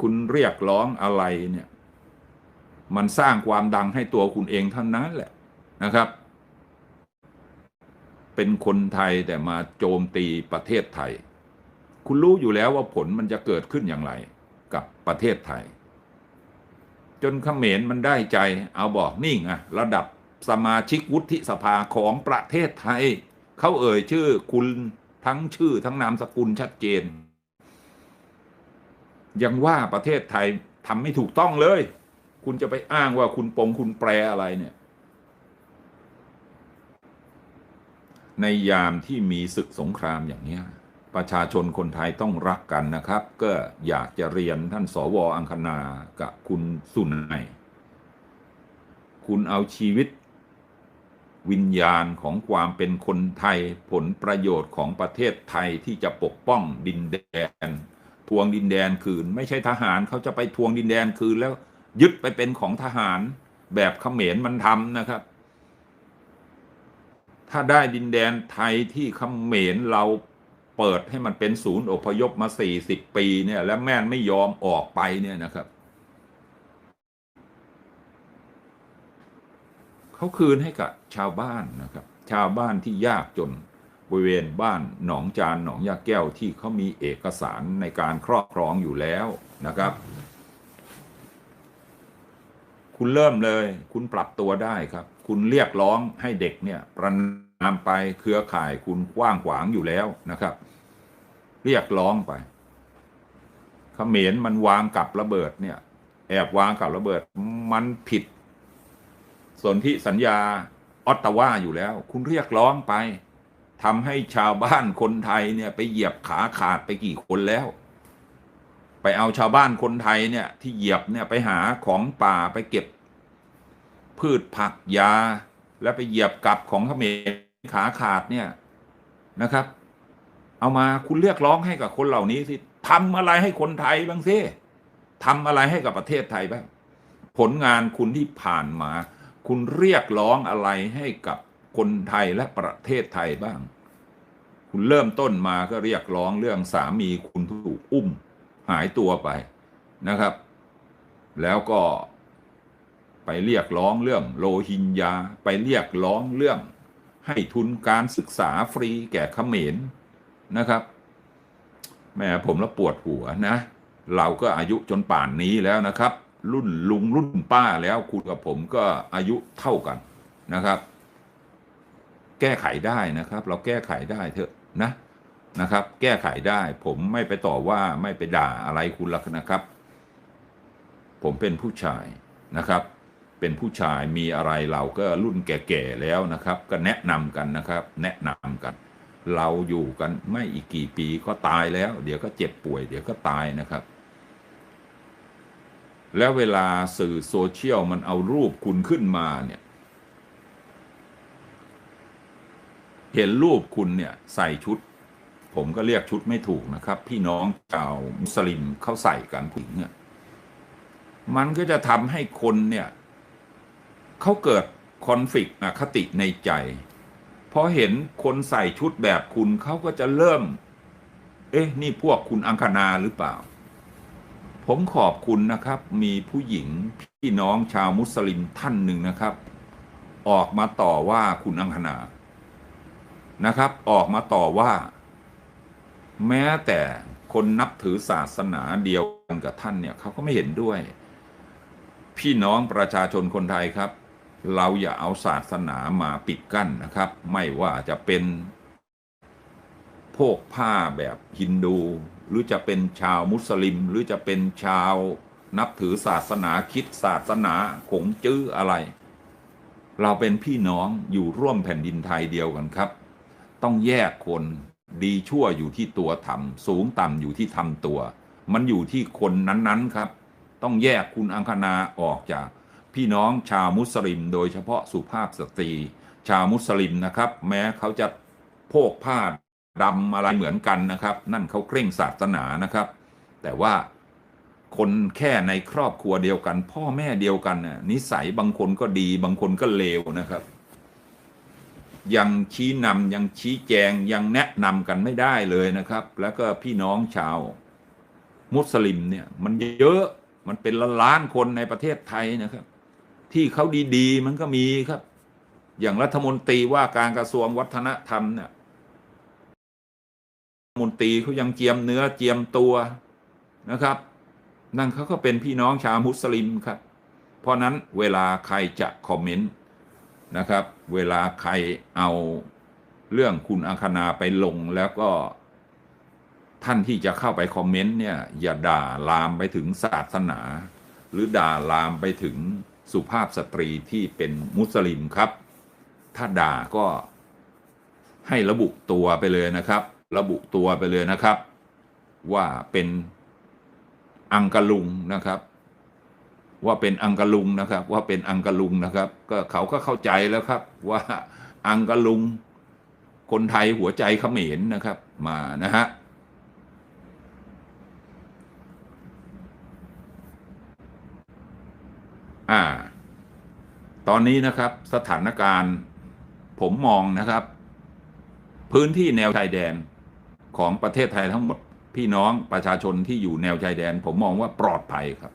คุณเรียกร้องอะไรเนี่ย มันสร้างความดังให้ตัวคุณเองเท่านั้นแหละนะครับ เป็นคนไทยแต่มาโจมตีประเทศไทย คุณรู้อยู่แล้วว่าผลมันจะเกิดขึ้นอย่างไรกับประเทศไทย จนเขมรมันได้ใจเอาบอกนี่ไงระดับสมาชิกวุฒิสภาของประเทศไทย เขาเอ่ยชื่อคุณทั้งชื่อทั้งนามสกุลชัดเจน ยังว่าประเทศไทยทำไม่ถูกต้องเลย คุณจะไปอ้างว่าคุณปงคุณแปรอะไรเนี่ย ในยามที่มีศึกสงครามอย่างเนี้ย ประชาชนคนไทยต้องรักกันนะครับ ก็อยากจะเรียนท่านสวอังคณากับคุณสุนัยคุณเอาชีวิตวิญญาณของความเป็นคนไทยผลประโยชน์ของประเทศไทยที่จะปกป้องดินแดน ทวงดินแดนคืน ไม่ใช่ทหารเขาจะไปทวงดินแดนคืนแล้วยึดไปเป็นของทหารแบบเขมรมันทำนะครับ ถ้าได้ดินแดนไทยที่เขมรเราเปิดให้มันเป็นศูนย์อพยพมาสี่สิบปีเนี่ยแล้วแม่นไม่ยอมออกไปเนี่ยนะครับเขาคืนให้กับชาวบ้านนะครับ ชาวบ้านที่ยากจน บริเวณบ้านหนองจานหนองยาแก้วที่เขามีเอกสารในการครอบครองอยู่แล้วนะครับ คุณเริ่มเลย คุณปรับตัวได้ครับ คุณเรียกร้องให้เด็กเนี่ยประนามไปเครือข่ายคุณกว้างขวางอยู่แล้วนะครับ เรียกร้องไปเขมรมันวางกับระเบิดเนี่ย แอบวางกับระเบิด มันผิดสนธิสัญญาออตตาวาอยู่แล้ว คุณเรียกร้องไป ทำให้ชาวบ้านคนไทยเนี่ยไปเหยียบขาขาดไปกี่คนแล้ว ไปเอาชาวบ้านคนไทยเนี่ยที่เหยียบเนี่ยไปหาของป่าไปเก็บ พืชผักยา แล้วไปเหยียบกับของเขมรขาขาดเนี่ยนะครับ เอามาคุณเรียกร้องให้กับคนเหล่านี้สิทำอะไรให้คนไทยบ้างสิทำอะไรให้กับประเทศไทยบ้างผลงานคุณที่ผ่านมา คุณเรียกร้องอะไรให้กับ คนไทยและประเทศไทยบ้าง คุณเริ่มต้นมาก็เรียกร้องเรื่องสามีคุณถูกอุ้มหายตัวไปนะครับ แล้วก็ไปเรียกร้องเรื่องโลหินยา ไปเรียกร้องเรื่องให้ทุนการศึกษาฟรีแก่เขมรนะครับแม่ผมแล้วปวดหัวนะ เราก็อายุจนป่านนี้แล้วนะครับ รุ่นลุงรุ่นป้าแล้วคุณกับผมก็อายุเท่ากันนะครับ แก้ไขได้นะครับ เราแก้ไขได้เถอะนะนะครับ แก้ไขได้ ผมไม่ไปต่อว่าไม่ไปด่าอะไรคุณลักนะครับ ผมเป็นผู้ชายนะครับ เป็นผู้ชายมีอะไรเราก็รุ่นแก่ๆแล้วนะครับ ก็แนะนำกันนะครับ แนะนำกัน เราอยู่กันไม่อีกกี่ปีก็ตายแล้ว เดี๋ยวก็เจ็บป่วย เดี๋ยวก็ตายนะครับแล้วเวลาสื่อโซเชียลมันเอารูปคุณขึ้นมาเนี่ย เห็นรูปคุณเนี่ยใส่ชุด ผมก็เรียกชุดไม่ถูกนะครับ พี่น้องชาวมุสลิมเขาใส่กันผู้หญิงเนี่ยมันก็จะทำให้คนเนี่ยเขาเกิดคอนฟ lict อคติในใจพอเห็นคนใส่ชุดแบบคุณเขาก็จะเริ่ม เอ๊ะ นี่พวกคุณอังคณาหรือเปล่า ผมขอบคุณนะครับ มีผู้หญิงพี่น้องชาวมุสลิมท่านหนึ่งนะครับ ออกมาต่อว่าคุณอังคณา นะครับ ออกมาต่อว่า แม้แต่คนนับถือศาสนาเดียวกันกับท่านเนี่ยเขาก็ไม่เห็นด้วย พี่น้องประชาชนคนไทยครับ เราอย่าเอาศาสนามาปิดกั้นนะครับ ไม่ว่าจะเป็นโพกผ้าแบบฮินดู หรือจะเป็นชาวมุสลิม หรือจะเป็นชาวนับถือศาสนาคิดศาสนาขงจื้ออะไร เราเป็นพี่น้องอยู่ร่วมแผ่นดินไทยเดียวกันครับ ต้องแยกคนดีชั่วอยู่ที่ตัวทำสูงต่ำอยู่ที่ทำตัว มันอยู่ที่คนนั้นๆครับ ต้องแยกคุณอังคณาออกจาก พี่น้องชาวมุสลิม โดยเฉพาะสุภาพสตรี ชาวมุสลิมนะครับ แม้เขาจะโพกผ้าดำอะไรเหมือนกันนะครับ นั่นเขาเคร่งศาสนานะครับ แต่ว่าคนแค่ในครอบครัวเดียวกัน พ่อแม่เดียวกันน่ะนิสัยบางคนก็ดีบางคนก็เลวนะครับ ยังชี้นำยังชี้แจงยังแนะนำกันไม่ได้เลยนะครับ แล้วก็พี่น้องชาว มุสลิมเนี่ย มันเยอะมันเป็นล้านล้านคนในประเทศไทยนะครับ ที่เขาดีๆ มันก็มีครับ อย่างรัฐมนตรีว่าการกระทรวงวัฒนธรรมเนี่ยรัฐมนตรีเขายังเจียมเนื้อเจียมตัวนะครับ นั่นเขาก็เป็นพี่น้องชาวมุสลิมครับ เพราะนั้นเวลาใครจะคอมเมนต์ นะครับ เวลาใครเอาเรื่องคุณอังคณาไปลงแล้วก็ท่านที่จะเข้าไปคอมเมนต์เนี่ยอย่าด่าลามไปถึงศาสนา หรือด่าลามไปถึงสุภาพสตรีที่เป็นมุสลิมครับ ถ้าด่าก็ให้ระบุตัวไปเลยนะครับ ระบุตัวไปเลยนะครับ ว่าเป็นอังกะลุงนะครับ ว่าเป็นอังกะลุงนะครับ ว่าเป็นอังกะลุงนะครับ ก็เขาก็เข้าใจแล้วครับ ว่าอังกะลุง คนไทยหัวใจเขมรนะครับ มานะฮะอ่า ตอนนี้นะครับสถานการณ์ผมมองนะครับ พื้นที่แนวชายแดนของประเทศไทยทั้งหมด พี่น้องประชาชนที่อยู่แนวชายแดน ผมมองว่าปลอดภัยครับ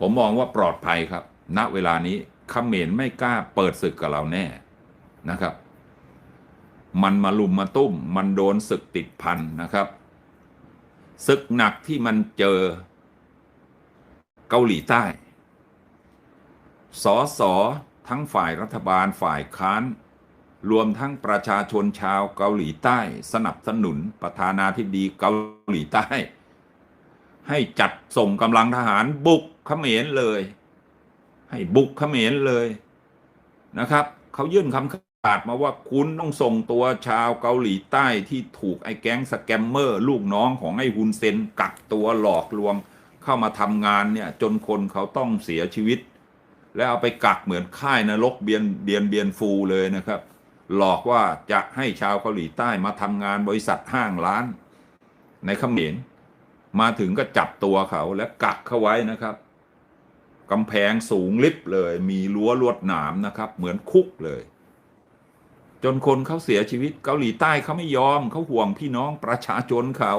ผมมองว่าปลอดภัยครับ ณเวลานี้เขมรไม่กล้าเปิดศึกกับเราแน่นะครับ มันมาลุมมาตุ้ม มันโดนศึกติดพันนะครับศึกหนักที่มันเจอเกาหลีใต้ สอสอทั้งฝ่ายรัฐบาลฝ่ายค้าน รวมทั้งประชาชนชาวเกาหลีใต้ สนับสนุนประธานาธิบดีเกาหลีใต้ ให้จัดส่งกำลังทหารบุก เขมรเลย ให้บุกเขมรเลยนะครับเขายื่นคำขาดมาว่าคุณต้องส่งตัวชาวเกาหลีใต้ที่ถูกไอ้แก๊งสแกมเมอร์ลูกน้องของไอ้ฮุนเซนกักตัวหลอกลวง เข้ามาทำงานเนี่ย จนคนเขาต้องเสียชีวิต แล้วเอาไปกักเหมือนค่ายนรกเบียนเบียนเบียนฟูเลยนะครับ หลอกว่าจะให้ชาวเกาหลีใต้มาทำงานบริษัทห้างร้าน ในเขมรมาถึงก็จับตัวเขาและกักเขาไว้นะครับ กำแพงสูงลิบเลย มีรั้วลวดหนามนะครับ เหมือนคุกเลย จนคนเขาเสียชีวิตเกาหลีใต้เขาไม่ยอมเขาห่วงพี่น้องประชาชนเขา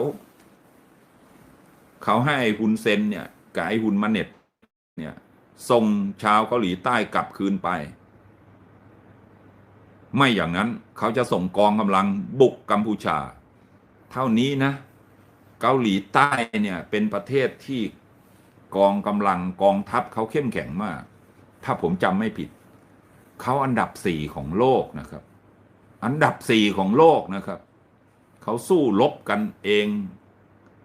เขาให้ฮุนเซนเนี่ยกับไอ้ฮุนมาเน็ตเนี่ยส่งชาวเกาหลีใต้กลับคืนไป ไม่อย่างนั้นเขาจะส่งกองกำลังบุกกัมพูชา เท่านี้นะ เกาหลีใต้เนี่ยเป็นประเทศที่ กองกำลังกองทัพเขาเข้มแข็งมาก ถ้าผมจำไม่ผิด เขาอันดับสี่ของโลกนะครับ อันดับสี่ของโลกนะครับ เขาสู้รบกันเอง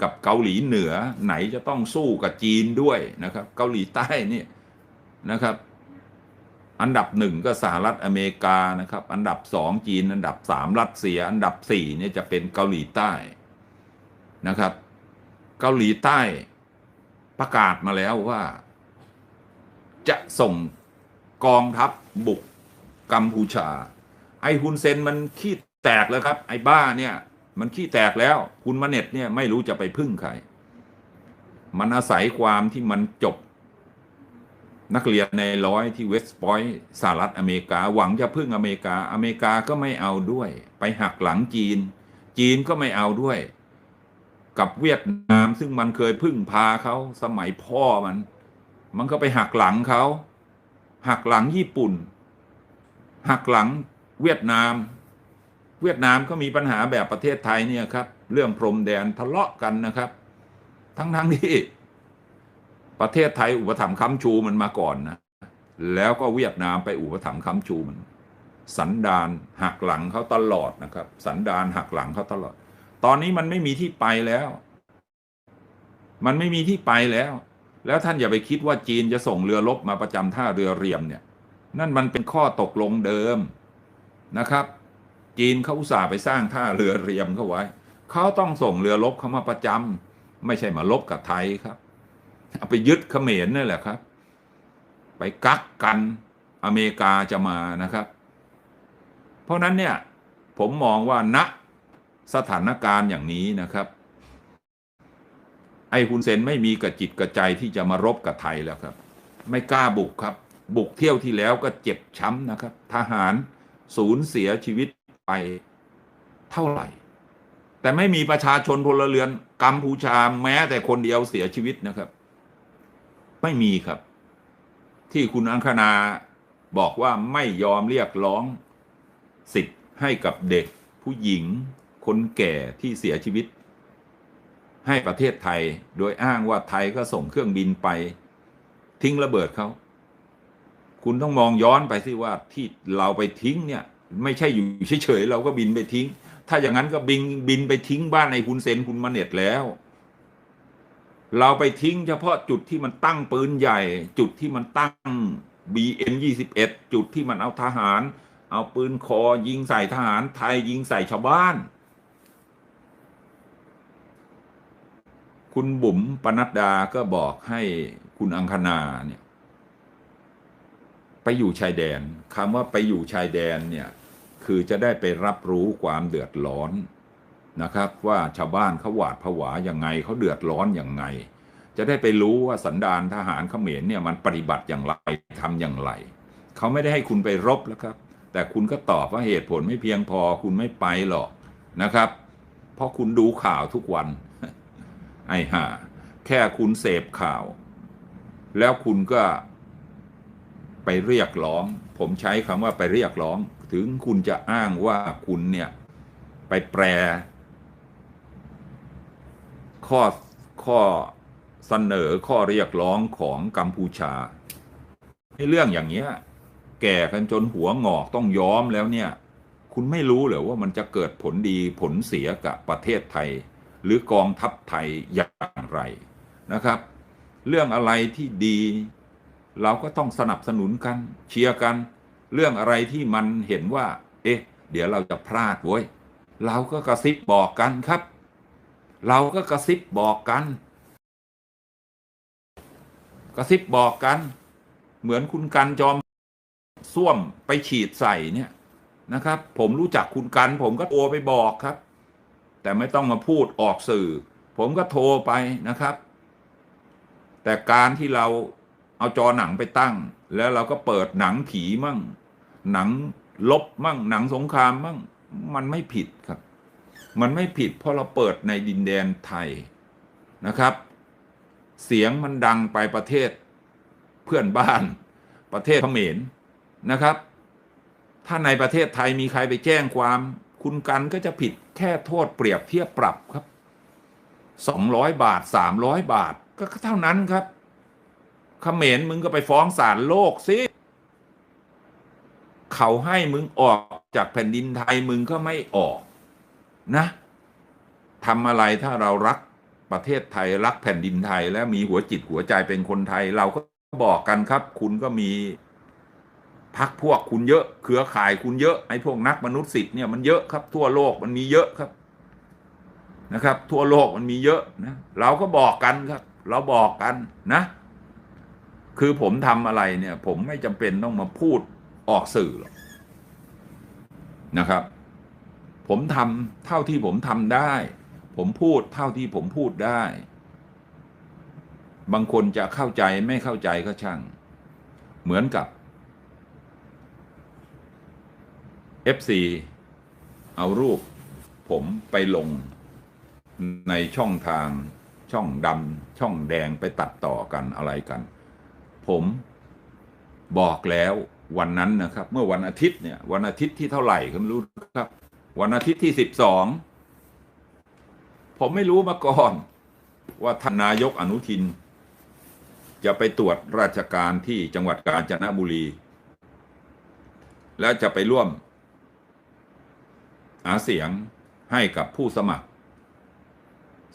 กับเกาหลีเหนือไหนจะต้องสู้กับจีนด้วยนะครับ เกาหลีใต้นี่นะครับ อันดับหนึ่งก็สหรัฐอเมริกานะครับ อันดับสองจีน อันดับสามรัสเซีย อันดับสี่เนี่ยจะเป็นเกาหลีใต้นะครับ เกาหลีใต้ ประกาศมาแล้วว่า จะส่งกองทัพบุกกัมพูชา ไอ้ฮุนเซนมันขี้แตกแล้วครับ ไอ้บ้าเนี่ย มันขี้แตกแล้วคุณมาเน็ตเนี่ยไม่รู้จะไปพึ่งใคร มันอาศัยความที่มันจบ นักเรียนในร้อยที่เวสต์พอยต์สหรัฐอเมริกา หวังจะพึ่งอเมริกา อเมริกาก็ไม่เอาด้วย ไปหักหลังจีน จีนก็ไม่เอาด้วย กับเวียดนาม ซึ่งมันเคยพึ่งพาเขาสมัยพ่อมัน มันก็ไปหักหลังเขาหักหลังญี่ปุ่น หักหลังเวียดนาม เวียดนามก็มีปัญหาแบบประเทศไทยเนี่ยครับ เรื่องพรมแดนทะเลาะกันนะครับ ทั้งๆที่ประเทศไทยอุปถัมภ์ค้ำชูมันมาก่อนนะ แล้วก็เวียดนามไปอุปถัมภ์ค้ำชูมัน สันดานหักหลังเขาตลอดนะครับ สันดานหักหลังเขาตลอด ตอนนี้มันไม่มีที่ไปแล้ว มันไม่มีที่ไปแล้ว แล้วท่านอย่าไปคิดว่าจีนจะส่งเรือรบมาประจำท่าเรือเรียมเนี่ย นั่นมันเป็นข้อตกลงเดิมนะครับ จีนเขาอุตส่าห์ไปสร้างท่าเรือเรียมเขาไว้เขาต้องส่งเรือรบเข้ามาประจำไม่ใช่มาลบกับไทยครับเอาไปยึดเขมรนั่นแหละครับ ไปกักกันอเมริกาจะมานะครับ เพราะนั้นเนี่ยผมมองว่าณ สถานการณ์อย่างนี้นะครับ ไอ้ฮุนเซนไม่มีกระจิตกระใจที่จะมารบกับไทยแล้วครับ ไม่กล้าบุกครับ บุกเที่ยวที่แล้วก็เจ็บช้ำนะครับ ทหารสูญเสียชีวิตไปเท่าไหร่ แต่ไม่มีประชาชนพลเรือนกัมพูชาแม้แต่คนเดียวเสียชีวิตนะครับ ไม่มีครับ ที่คุณอังคณาบอกว่าไม่ยอมเรียกร้องสิทธิ์ให้กับเด็กผู้หญิง คนแก่ที่เสียชีวิต ให้ประเทศไทย โดยอ้างว่าไทยก็ส่งเครื่องบินไป ทิ้งระเบิดเขา คุณต้องมองย้อนไปสิว่าที่เราไปทิ้งเนี่ย ไม่ใช่อยู่เฉยๆเราก็บินไปทิ้ง ถ้าอย่างนั้นก็บินบินไปทิ้งบ้านในคุณเซนคุณมาเน็ตแล้ว เราไปทิ้งเฉพาะจุดที่มันตั้งปืนใหญ่ จุดที่มันตั้ง BM 21 จุดที่มันเอาทหารเอาปืนคอยิงใส่ทหารไทยยิงใส่ชาวบ้าน คุณบุ๋มปนัดดาก็บอกให้คุณอังคณาเนี่ย ไปอยู่ชายแดนคำว่าไปอยู่ชายแดนเนี่ย คือจะได้ไปรับรู้ความเดือดร้อนนะครับ ว่าชาวบ้านเขาหวาดผวาอยังไงเขาเดือดร้อนอย่างไง จะได้ไปรู้ว่าสันดานทหารเขมรเนี่ยมันปฏิบัติอย่างไรทำอย่างไรเขาไม่ได้ให้คุณไปรบแล้วครับ แต่คุณก็ตอบว่าเหตุผลไม่เพียงพอคุณไม่ไปหรอกนะครับ เพราะคุณดูข่าวทุกวัน ไอ้ห่าแค่คุณเสพข่าว แล้วคุณก็ไปเรียกร้อง ผมใช้คำว่าไปเรียกร้อง ถึงคุณจะอ้างว่าคุณเนี่ย ไปแปล ข้อข้อเสนอข้อเรียกร้องของกัมพูชาให้เรื่องอย่างเนี้ย แก่กันจนหัวงอกต้องย้อมแล้วเนี่ย คุณไม่รู้เหรอว่ามันจะเกิดผลดีผลเสียกับประเทศไทย หรือกองทัพไทยอย่างไรนะครับ เรื่องอะไรที่ดี เราก็ต้องสนับสนุนกันเชียร์กัน เรื่องอะไรที่มันเห็นว่า เอ๊ะ เดี๋ยวเราจะพลาดเว้ยเราก็กระซิบบอกกันครับ เราก็กระซิบบอกกัน กระซิบบอกกัน เหมือนคุณกันจอมส้วมไปฉีดใส่เนี่ยนะครับ ผมรู้จักคุณกัน ผมก็โทรไปบอกครับ แต่ไม่ต้องมาพูดออกสื่อ ผมก็โทรไปนะครับ แต่การที่เราเอาจอหนังไปตั้ง แล้วเราก็เปิดหนังผีมั่ง หนังลบมั่ง หนังสงครามมั่ง มันไม่ผิดครับ มันไม่ผิดเพราะเราเปิดในดินแดนไทยนะครับ เสียงมันดังไปประเทศเพื่อนบ้านประเทศเขมรนะครับ ถ้าในประเทศไทยมีใครไปแจ้งความ คุณกันก็จะผิดแค่โทษเปรียบเทียบปรับครับสองร้อยบาทสามร้อยบาท ก็เท่านั้นครับเขมรมึงก็ไปฟ้องศาลโลกสิเขาให้มึงออกจากแผ่นดินไทยมึงก็ไม่ออกนะทำอะไรถ้าเรารักประเทศไทยรักแผ่นดินไทยและมีหัวจิตหัวใจเป็นคนไทย เราก็บอกกันครับ คุณก็มี พักพวกคุณเยอะ เครือข่ายคุณเยอะไอ้พวกนักมนุษยสิทธิ์เนี่ยมันเยอะครับ ทั่วโลกมันมีเยอะครับนะครับ ทั่วโลกมันมีเยอะนะเราก็บอกกันครับ เราบอกกันนะ คือผมทำอะไรเนี่ย ผมไม่จำเป็นต้องมาพูดออกสื่อหรอกนะครับ ผมทำเท่าที่ผมทำได้ ผมพูดเท่าที่ผมพูดได้ บางคนจะเข้าใจไม่เข้าใจก็ช่าง เหมือนกับ FC เอารูปผมไปลงในช่องทางช่องดำช่องแดงไปตัดต่อกันอะไรกัน ผมบอกแล้ววันนั้นนะครับ เมื่อวันอาทิตย์เนี่ย วันอาทิตย์ที่เท่าไหร่ก็ไม่รู้ครับ วันอาทิตย์ที่สิบสองผมไม่รู้มาก่อน ว่าท่านนายกอนุทิน จะไปตรวจราชการที่จังหวัดกาญจนบุรี แล้วจะไปร่วม หาเสียงให้กับผู้สมัคร